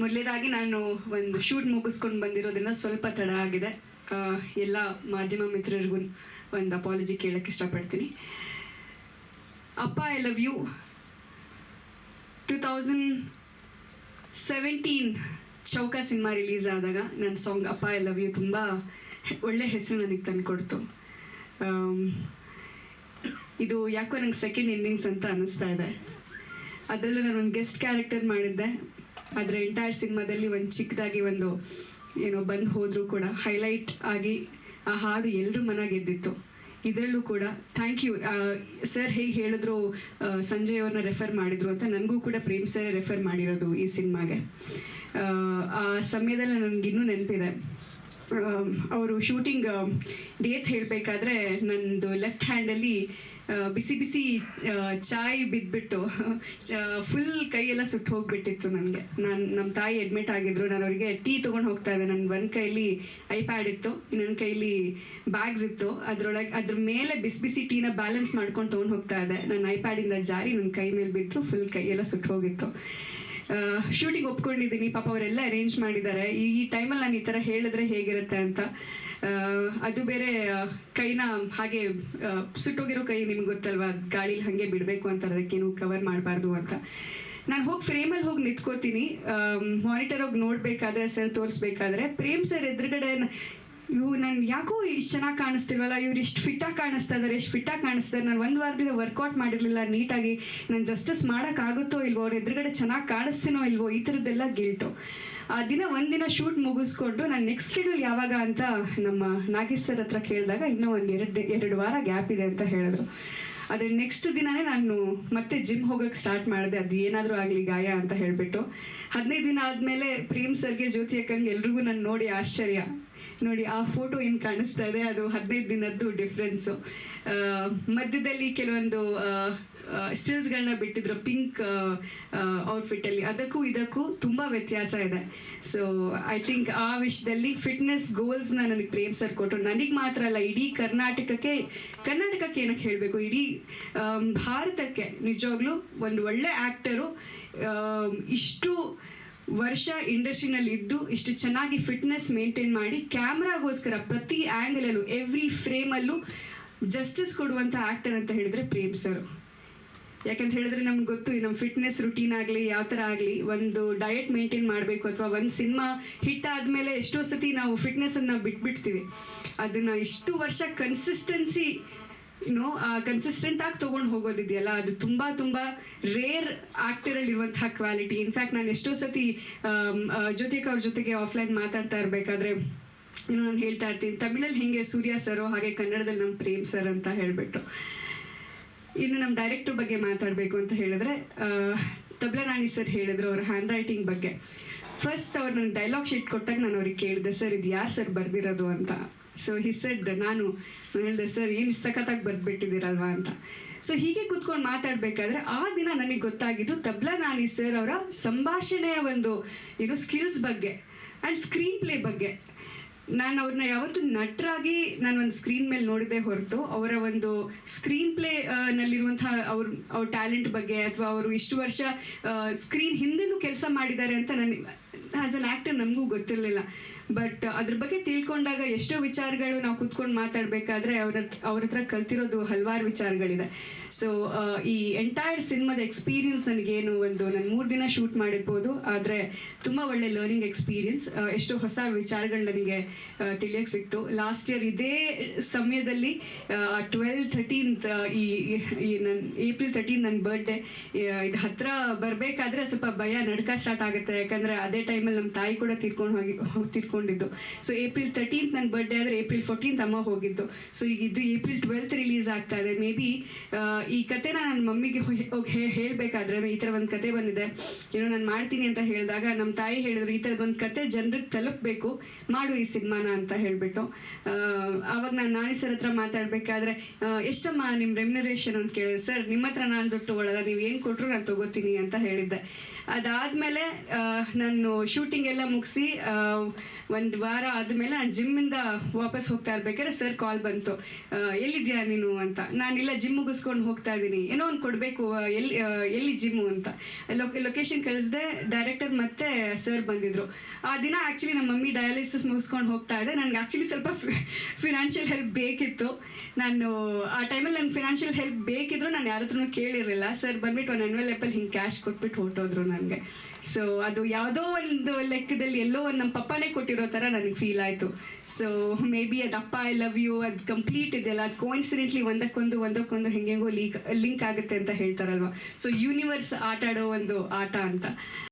ಮೊದಲೇದಾಗಿ ನಾನು ಒಂದು ಶೂಟ್ ಮುಗಿಸ್ಕೊಂಡು ಬಂದಿರೋದ್ರಿಂದ ಸ್ವಲ್ಪ ತಡ ಆಗಿದೆ. ಎಲ್ಲ ಮಾಧ್ಯಮ ಮಿತ್ರರಿಗೂ ಒಂದು ಅಪಾಲಜಿ ಕೇಳಕ್ಕೆ ಇಷ್ಟಪಡ್ತೀನಿ. ಅಪ್ಪ I love you two thousand seventeen Chowka cinema release ಆದಾಗ ನನ್ನ ಸಾಂಗ್ ಅಪ್ಪ ಐ ಲವ್ ಯು ತುಂಬ ಒಳ್ಳೆ ಹೆಸರು ನನಗೆ ತಂದುಕೊಡ್ತು. ಇದು ಯಾಕೋ ನಂಗೆ ಸೆಕೆಂಡ್ ಇನ್ನಿಂಗ್ಸ್ ಅಂತ ಅನ್ನಿಸ್ತಾ ಇದೆ. ಅದರಲ್ಲೂ ನಾನು ಒಂದು ಗೆಸ್ಟ್ ಕ್ಯಾರೆಕ್ಟರ್ ಮಾಡಿದ್ದೆ. ಆದರೆ ಎಂಟೈರ್ ಸಿನಿಮಾದಲ್ಲಿ ಒಂದು ಚಿಕ್ಕದಾಗಿ ಒಂದು, ಏನೋ ಬಂದು ಹೋದರೂ ಕೂಡ ಹೈಲೈಟ್ ಆಗಿ ಆ ಹಾಡು ಎಲ್ಲರೂ ಮನ ಗೆದ್ದಿತ್ತು. ಇದರಲ್ಲೂ ಕೂಡ ಥ್ಯಾಂಕ್ ಯು ಸರ್ ಹೇಗೆ ಹೇಳಿದ್ರು ಸಂಜಯ್ ಅವ್ರನ್ನ ರೆಫರ್ ಮಾಡಿದ್ರು ಅಂತ ನನಗೂ ಕೂಡ ಪ್ರೇಮ್ ಸರ್ ರೆಫರ್ ಮಾಡಿರೋದು ಈ ಸಿನಿಮಾಗೆ. ಆ ಸಮಯದಲ್ಲಿ ನನಗಿನ್ನೂ ನೆನಪಿದೆ. ಅವರು ಶೂಟಿಂಗ್ ಡೇಟ್ಸ್ ಹೇಳಬೇಕಾದ್ರೆ ನನ್ನದು ಲೆಫ್ಟ್ ಹ್ಯಾಂಡಲ್ಲಿ ಬಿಸಿ ಬಿಸಿ ಚಾಯ್ ಬಿದ್ದುಬಿಟ್ಟು ಫುಲ್ ಕೈಯೆಲ್ಲ ಸುಟ್ಟು ಹೋಗಿಬಿಟ್ಟಿತ್ತು ನನಗೆ. ನಾನು ನಮ್ಮ ತಾಯಿ ಅಡ್ಮಿಟ್ ಆಗಿದ್ರು, ನಾನು ಅವರಿಗೆ ಟೀ ತೊಗೊಂಡು ಹೋಗ್ತಾ ಇದ್ದೆ. ನನ್ನ ಒಂದು ಕೈಲಿ ಐಪ್ಯಾಡ್ ಇತ್ತು, ಇನ್ನೊಂದು ಕೈಲಿ ಬ್ಯಾಗ್ಸ್ ಇತ್ತು. ಅದರೊಳಗೆ, ಅದ್ರ ಮೇಲೆ ಬಿಸಿ ಬಿಸಿ ಟೀನ ಬ್ಯಾಲೆನ್ಸ್ ಮಾಡ್ಕೊಂಡು ತೊಗೊಂಡು ಹೋಗ್ತಾ ಇದ್ದೆ. ನನ್ನ ಐಪ್ಯಾಡಿಂದ ಜಾರಿ ನನ್ನ ಕೈ ಮೇಲೆ ಬಿದ್ದು ಫುಲ್ ಕೈಯೆಲ್ಲ ಸುಟ್ಟು ಹೋಗಿತ್ತು. ಶೂಟಿಂಗ್ ಒಪ್ಕೊಂಡಿದ್ದೀನಿ. ಪಾಪ ಅವರೆಲ್ಲ ಅರೇಂಜ್ ಮಾಡಿದ್ದಾರೆ. ಈ ಟೈಮಲ್ಲಿ ನಾನು ಈ ಥರ ಹೇಳಿದ್ರೆ ಹೇಗಿರುತ್ತೆ ಅಂತ. ಅದು ಬೇರೆ ಕೈನ ಹಾಗೆ ಸುಟ್ಟೋಗಿರೋ ಕೈ ನಿಮ್ಗೆ ಗೊತ್ತಲ್ವಾ? ಗಾಳಿಲಿ ಹಾಗೆ ಬಿಡಬೇಕು ಅಂತ ಅದಕ್ಕೇನು ಕವರ್ ಮಾಡಬಾರ್ದು ಅಂತ. ನಾನು ಹೋಗಿ ಫ್ರೇಮಲ್ಲಿ ಹೋಗಿ ನಿಂತ್ಕೋತೀನಿ. ಮಾನಿಟರ್ ಹೋಗಿ ನೋಡಬೇಕಾದ್ರೆ ಸರ್ ತೋರಿಸ್ಬೇಕಾದ್ರೆ ಪ್ರೇಮ್ ಸರ್ ಎದುರುಗಡೆ ಇವು ನಾನು ಯಾಕೋ ಇಷ್ಟು ಚೆನ್ನಾಗಿ ಕಾಣಿಸ್ತಿಲ್ವಲ್ಲ? ಇವ್ರು ಇಷ್ಟು ಫಿಟ್ಟಾಗಿ ಕಾಣಿಸ್ತಾ ಇದ್ದಾರೆ ಎಷ್ಟು ಫಿಟ್ಟಾಗಿ ಕಾಣಿಸ್ತಾರೆ ನಾನು ಒಂದು ವಾರದಿಂದ ವರ್ಕೌಟ್ ಮಾಡಿರಲಿಲ್ಲ, ನೀಟಾಗಿ. ನಾನು ಜಸ್ಟಿಸ್ ಮಾಡೋಕ್ಕಾಗುತ್ತೋ ಇಲ್ವೋ, ಅವ್ರ ಎದುರುಗಡೆ ಚೆನ್ನಾಗಿ ಕಾಣಿಸ್ತೀನೋ ಇಲ್ವೋ, ಈ ಥರದ್ದೆಲ್ಲ ಗಿಲ್ಟು ಆ ದಿನ ಒಂದಿನ ಶೂಟ್ ಮುಗಿಸ್ಕೊಂಡು ನಾನು ನೆಕ್ಸ್ಟ್ ಶೆಡ್ಯೂಲ್ ಯಾವಾಗ ಅಂತ ನಮ್ಮ ನಾಗೇಶ್ ಸರ್ ಹತ್ರ ಕೇಳಿದಾಗ ಇನ್ನೂ ಒಂದು ಎರಡು ಎರಡು ವಾರ ಗ್ಯಾಪ್ ಇದೆ ಅಂತ ಹೇಳಿದ್ರು. ಆದರೆ ನೆಕ್ಸ್ಟ್ ದಿನನೇ ನಾನು ಮತ್ತೆ ಜಿಮ್ ಹೋಗೋಕ್ಕೆ ಸ್ಟಾರ್ಟ್ ಮಾಡಿದೆ. ಅದು ಏನಾದರೂ ಆಗಲಿ ಗಾಯ ಅಂತ ಹೇಳಿಬಿಟ್ಟು. ಹದಿನೈದು ದಿನ ಆದಮೇಲೆ ಪ್ರೇಮ್ ಸರ್ಗೆ, ಜ್ಯೋತಿ ಅಕ್ಕಂಗೆ ಎಲ್ರಿಗೂ ನಾನು ನೋಡಿ ಆಶ್ಚರ್ಯ. ನೋಡಿ, ಆ ಫೋಟೋ ಏನು ಕಾಣಿಸ್ತಾ ಇದೆ, ಅದು ಹದಿನೈದು ದಿನದ್ದು ಡಿಫ್ರೆನ್ಸು ಮಧ್ಯದಲ್ಲಿ ಕೆಲವೊಂದು ಸ್ಟಿಲ್ಸ್ಗಳನ್ನ ಬಿಟ್ಟಿದ್ರು ಪಿಂಕ್ ಔಟ್ಫಿಟ್ಟಲ್ಲಿ ಅದಕ್ಕೂ ಇದಕ್ಕೂ ತುಂಬ ವ್ಯತ್ಯಾಸ ಇದೆ. ಸೊ ಐ ಥಿಂಕ್ ಆ ವಿಷಯದಲ್ಲಿ ಫಿಟ್ನೆಸ್ ಗೋಲ್ಸ್ನ ನನಗೆ ಪ್ರೇಮ್ ಸರ್ ಕೊಟ್ಟರು ನನಗೆ ಮಾತ್ರ ಅಲ್ಲ, ಇಡೀ ಕರ್ನಾಟಕಕ್ಕೆ ಕರ್ನಾಟಕಕ್ಕೆ ಏನಕ್ಕೆ ಹೇಳಬೇಕು? ಇಡೀ ಭಾರತಕ್ಕೆ ನಿಜವಾಗ್ಲೂ ಒಂದು ಒಳ್ಳೆ ಆ್ಯಕ್ಟರು ಇಷ್ಟು ವರ್ಷ ಇಂಡಸ್ಟ್ರಿನಲ್ಲಿ ಇದ್ದು ಇಷ್ಟು ಚೆನ್ನಾಗಿ ಫಿಟ್ನೆಸ್ ಮೇಂಟೈನ್ ಮಾಡಿ ಕ್ಯಾಮ್ರಾಗೋಸ್ಕರ ಪ್ರತಿ ಆ್ಯಂಗಲಲ್ಲೂ ಎವ್ರಿ ಫ್ರೇಮಲ್ಲೂ ಜಸ್ಟಿಸ್ ಕೊಡುವಂಥ ಆ್ಯಕ್ಟರ್ ಅಂತ ಹೇಳಿದ್ರೆ ಪ್ರೇಮ್ ಸರ್. ಯಾಕಂತ ಹೇಳಿದ್ರೆ ನಮ್ಗೆ ಗೊತ್ತು ನಮ್ಮ ಫಿಟ್ನೆಸ್ ರುಟೀನ್ ಆಗಲಿ, ಯಾವ ಥರ ಆಗಲಿ, ಒಂದು ಡಯಟ್ ಮೇಂಟೈನ್ ಮಾಡಬೇಕು ಅಥವಾ ಒಂದು ಸಿನಿಮಾ ಹಿಟ್ ಆದಮೇಲೆ ಎಷ್ಟೋ ಸತಿ ನಾವು ಫಿಟ್ನೆಸ್ಸನ್ನು ಬಿಟ್ಬಿಡ್ತೀವಿ. ಅದನ್ನು ಇಷ್ಟು ವರ್ಷ ಕನ್ಸಿಸ್ಟೆನ್ಸಿ ನೋ ಕನ್ಸಿಸ್ಟೆಂಟ್ ಆಗಿ ತೊಗೊಂಡು ಹೋಗೋದಿದೆಯಲ್ಲ, ಅದು ತುಂಬ ತುಂಬ ರೇರ್ ಆ್ಯಕ್ಟರಲ್ಲಿ ಇರುವಂತಹ ಕ್ವಾಲಿಟಿ ಇನ್ಫ್ಯಾಕ್ಟ್ ನಾನು ಎಷ್ಟೋ ಸತಿ ಜೊತೆಗೆ ಅವ್ರ ಜೊತೆಗೆ ಆಫ್ಲೈನ್ ಮಾತಾಡ್ತಾ ಇರಬೇಕಾದ್ರೆ ಇನ್ನು ನಾನು ಹೇಳ್ತಾ ಇರ್ತೀನಿ, ತಮಿಳಲ್ಲಿ ಹೆಂಗೆ ಸೂರ್ಯ ಸರ್, ಹಾಗೆ ಕನ್ನಡದಲ್ಲಿ ನಮ್ಮ ಪ್ರೇಮ್ ಸರ್ ಅಂತ ಹೇಳಿಬಿಟ್ಟು. ಇನ್ನು ನಮ್ಮ ಡೈರೆಕ್ಟರ್ ಬಗ್ಗೆ ಮಾತಾಡಬೇಕು ಅಂತ ಹೇಳಿದ್ರೆ ತಬ್ಲನಾಣಿ ಸರ್ ಹೇಳಿದ್ರು ಅವ್ರ ಹ್ಯಾಂಡ್ ರೈಟಿಂಗ್ ಬಗ್ಗೆ. ಫಸ್ಟ್ ಅವ್ರು ನನಗೆ ಡೈಲಾಗ್ ಶೀಟ್ ಕೊಟ್ಟಾಗ ನಾನು ಅವ್ರಿಗೆ ಕೇಳಿದೆ, ಸರ್, ಇದು ಯಾರು ಸರ್ ಬರ್ದಿರೋದು? ಅಂತ. ಸೊ ಹಿ ಸೆಡ್ ನಾನು ನಾನು ಹೇಳಿದೆ, ಸರ್ ಏನು ಸಖತ್ತಾಗಿ ಬರೆದ್ಬಿಟ್ಟಿದ್ದೀರಲ್ವಾ ಅಂತ. ಸೊ ಹೀಗೆ ಕೂತ್ಕೊಂಡು ಮಾತಾಡಬೇಕಾದ್ರೆ ಆ ದಿನ ನನಗೆ ಗೊತ್ತಾಗಿದ್ದು ತಬ್ಲಾ ನಾನಿ ಸರ್ ಅವರ ಸಂಭಾಷಣೆಯ ಒಂದು, ಏನು ಸ್ಕಿಲ್ಸ್ ಬಗ್ಗೆ ಆ್ಯಂಡ್ ಸ್ಕ್ರೀನ್ ಪ್ಲೇ ಬಗ್ಗೆ. ನಾನು ಅವ್ರನ್ನ ಯಾವತ್ತೂ ನಟರಾಗಿ ನಾನು ಒಂದು ಸ್ಕ್ರೀನ್ ಮೇಲೆ ನೋಡಿದೆ ಹೊರತು ಅವರ ಒಂದು ಸ್ಕ್ರೀನ್ ಪ್ಲೇ ನಲ್ಲಿರುವಂತಹ ಅವ್ರ ಅವ್ರ ಟ್ಯಾಲೆಂಟ್ ಬಗ್ಗೆ ಅಥವಾ ಅವರು ಇಷ್ಟು ವರ್ಷ ಸ್ಕ್ರೀನ್ ಹಿಂದೆನೂ ಕೆಲಸ ಮಾಡಿದ್ದಾರೆ ಅಂತ ನನಗೆ ಆ್ಯಸ್ ಅನ್ ಆ್ಯಕ್ಟರ್ ನಮಗೂ ಗೊತ್ತಿರಲಿಲ್ಲ. ಬಟ್ ಅದ್ರ ಬಗ್ಗೆ ತಿಳ್ಕೊಂಡಾಗ ಎಷ್ಟೋ ವಿಚಾರಗಳು ನಾವು ಕುತ್ಕೊಂಡು ಮಾತಾಡಬೇಕಾದ್ರೆ ಅವ್ರ ಅವ್ರ ಹತ್ರ ಕಲ್ತಿರೋದು ಹಲವಾರು ವಿಚಾರಗಳಿದೆ. ಸೊ ಈ ಎಂಟೈರ್ ಸಿನಿಮಾದ ಎಕ್ಸ್ಪೀರಿಯನ್ಸ್ ನನಗೇನು ಒಂದು ನಾನು ಮೂರು ದಿನ ಶೂಟ್ ಮಾಡಿರ್ಬೋದು, ಆದರೆ ತುಂಬ ಒಳ್ಳೆ ಲರ್ನಿಂಗ್ ಎಕ್ಸ್ಪೀರಿಯನ್ಸ್ ಎಷ್ಟೋ ಹೊಸ ವಿಚಾರಗಳು ನನಗೆ ತಿಳಿಯೋಕೆ ಸಿಕ್ತು. ಲಾಸ್ಟ್ ಇಯರ್ ಇದೇ ಸಮಯದಲ್ಲಿ ಟ್ವೆಲ್ ಥರ್ಟೀನ್ತ್ ಈ ನನ್ನ ಏಪ್ರಿಲ್ ತರ್ಟೀನ್ ನನ್ನ ಬರ್ಡೇ ಇದು ಹತ್ತಿರ ಬರಬೇಕಾದ್ರೆ ಸ್ವಲ್ಪ ಭಯ ನಡ್ಕ ಸ್ಟಾರ್ಟ್ ಆಗುತ್ತೆ. ಯಾಕಂದರೆ ಅದೇ ಟೈಮಲ್ಲಿ ನಮ್ಮ ತಾಯಿ ಕೂಡ ತಿರ್ಕೊಂಡು ಹೋಗಿ ತಿರ್ಕೊಂಡಿದ್ದು. ಸೊ ಏಪ್ರಿಲ್ ತರ್ಟೀನ್ತ್ ನನ್ನ ಬರ್ಡೇ ಆದರೆ ಏಪ್ರಿಲ್ ಫೋರ್ಟೀನ್ತ್ ಅಮ್ಮ ಹೋಗಿದ್ದು. ಸೊ ಈಗ ಇದು ಏಪ್ರಿಲ್ ಟ್ವೆಲ್ತ್ ರಿಲೀಸ್ ಆಗ್ತಾ ಇದೆ. ಮೇ ಬಿ ಈ ಕತೆನ ನನ್ನ ಮಮ್ಮಿಗೆ ಹೇಳಬೇಕಾದ್ರೆ ಈ ಥರ ಒಂದು ಕತೆ ಬಂದಿದೆ. ಏನೋ ನಾನು ಮಾಡ್ತೀನಿ ಅಂತ ಹೇಳಿದಾಗ ನಮ್ಮ ತಾಯಿ ಹೇಳಿದ್ರು, ಈ ಥರದ್ದು ಒಂದು ಕತೆ ಜನರಿಗೆ ತಲುಪಬೇಕು, ಮಾಡು ಈ ಸಿನಿಮಾನ ಅಂತ ಹೇಳಿಬಿಟ್ಟು. ಆವಾಗ ನಾನು ನಾನಿ ಸರ್ ಹತ್ರ ಮಾತಾಡಬೇಕಾದ್ರೆ ಎಷ್ಟಮ್ಮ ನಿಮ್ಮ ರೆಮ್ಯುನರೇಷನ್ ಅಂತ ಕೇಳಿದೆ ಸರ್, ನಿಮ್ಮ ಹತ್ರ ನಾನು ದುಡ್ಡು ತೊಗೊಳ್ಳೋದ ನೀವು ಏನು ಕೊಟ್ಟರು ನಾನು ತೊಗೋತೀನಿ ಅಂತ ಹೇಳಿದ್ದೆ. ಅದಾದಮೇಲೆ ನಾನು ಶೂಟಿಂಗ್ ಎಲ್ಲ ಮುಗಿಸಿ ಒಂದು ವಾರ ಆದಮೇಲೆ ನಾನು ಜಿಮ್ಮಿಂದ ವಾಪಸ್ ಹೋಗ್ತಾ ಇರ್ಬೇಕಾದ್ರೆ ಸರ್ ಕಾಲ್ ಬಂತು. ಎಲ್ಲಿದ್ಯಾ ನೀನು ಅಂತ. ನಾನು ಇಲ್ಲ ಜಿಮ್ ಮುಗಿಸ್ಕೊಂಡು ಹೋಗ್ತಾ ಇದ್ದೀನಿ. ಏನೋ ಒಂದು ಕೊಡಬೇಕು ಎಲ್ಲಿ ಎಲ್ಲಿ ಜಿಮ್ಮು ಅಂತ. ಲೊಕೇಶನ್ ಕಳಿಸ್ದೆ ಡೈರೆಕ್ಟರ್ ಮತ್ತೆ ಸರ್ ಬಂದಿದ್ರು. ಆ ದಿನ ಆ್ಯಕ್ಚುಲಿ ನಮ್ಮ ಮಮ್ಮಿ ಡಯಾಲಿಸಿಸ್ ಮುಗಿಸ್ಕೊಂಡು ಹೋಗ್ತಾ ಇದೆ. ನನಗೆ ಆ್ಯಕ್ಚುಲಿ ಸ್ವಲ್ಪ ಫಿನಾನ್ಷಿಯಲ್ ಹೆಲ್ಪ್ ಬೇಕಿತ್ತು. ನಾನು, ಆ ಟೈಮಲ್ಲಿ ನನ್ನ ಫಿನಾನ್ಷಿಯಲ್ ಹೆಲ್ಪ್ ಬೇಕಿದ್ರು ನಾನು ಯಾರ ಹತ್ರನೂ ಕೇಳಿರಲಿಲ್ಲ. ಸರ್ ಬಂದ್ಬಿಟ್ಟು ಒಂದು ಎನ್ವೆಲ್ ಹಿಂಗೆ ಕ್ಯಾಶ್ ಕೊಟ್ಬಿಟ್ಟು ಹೊರಟೋದ್ರು ನನಗೆ. ಸೊ ಅದು ಯಾವುದೋ ಒಂದು ಲೆಕ್ಕದಲ್ಲಿ ಎಲ್ಲೋ ಒಂದು ನಮ್ಮ ಪಪ್ಪನೇ ಕೊಟ್ಟಿರೋ ಥರ ನನಗೆ ಫೀಲ್ ಆಯಿತು. ಸೊ ಮೇ ಬಿ ಅದು ಅಪ್ಪ ಐ ಲವ್ ಯು ಅದು ಕಂಪ್ಲೀಟ್ ಇದೆಯಲ್ಲ, ಅದು ಕೋಇನ್ಸಿಡೆಂಟ್ಲಿ ಒಂದಕ್ಕೊಂದು ಒಂದಕ್ಕೊಂದು ಹೆಂಗೆಂಗೋ ಲೀಕ್ ಲಿಂಕ್ ಆಗುತ್ತೆ ಅಂತ ಹೇಳ್ತಾರಲ್ವ. ಸೊ ಯೂನಿವರ್ಸ್ ಆಟ ಆಡೋ ಒಂದು ಆಟ ಅಂತ.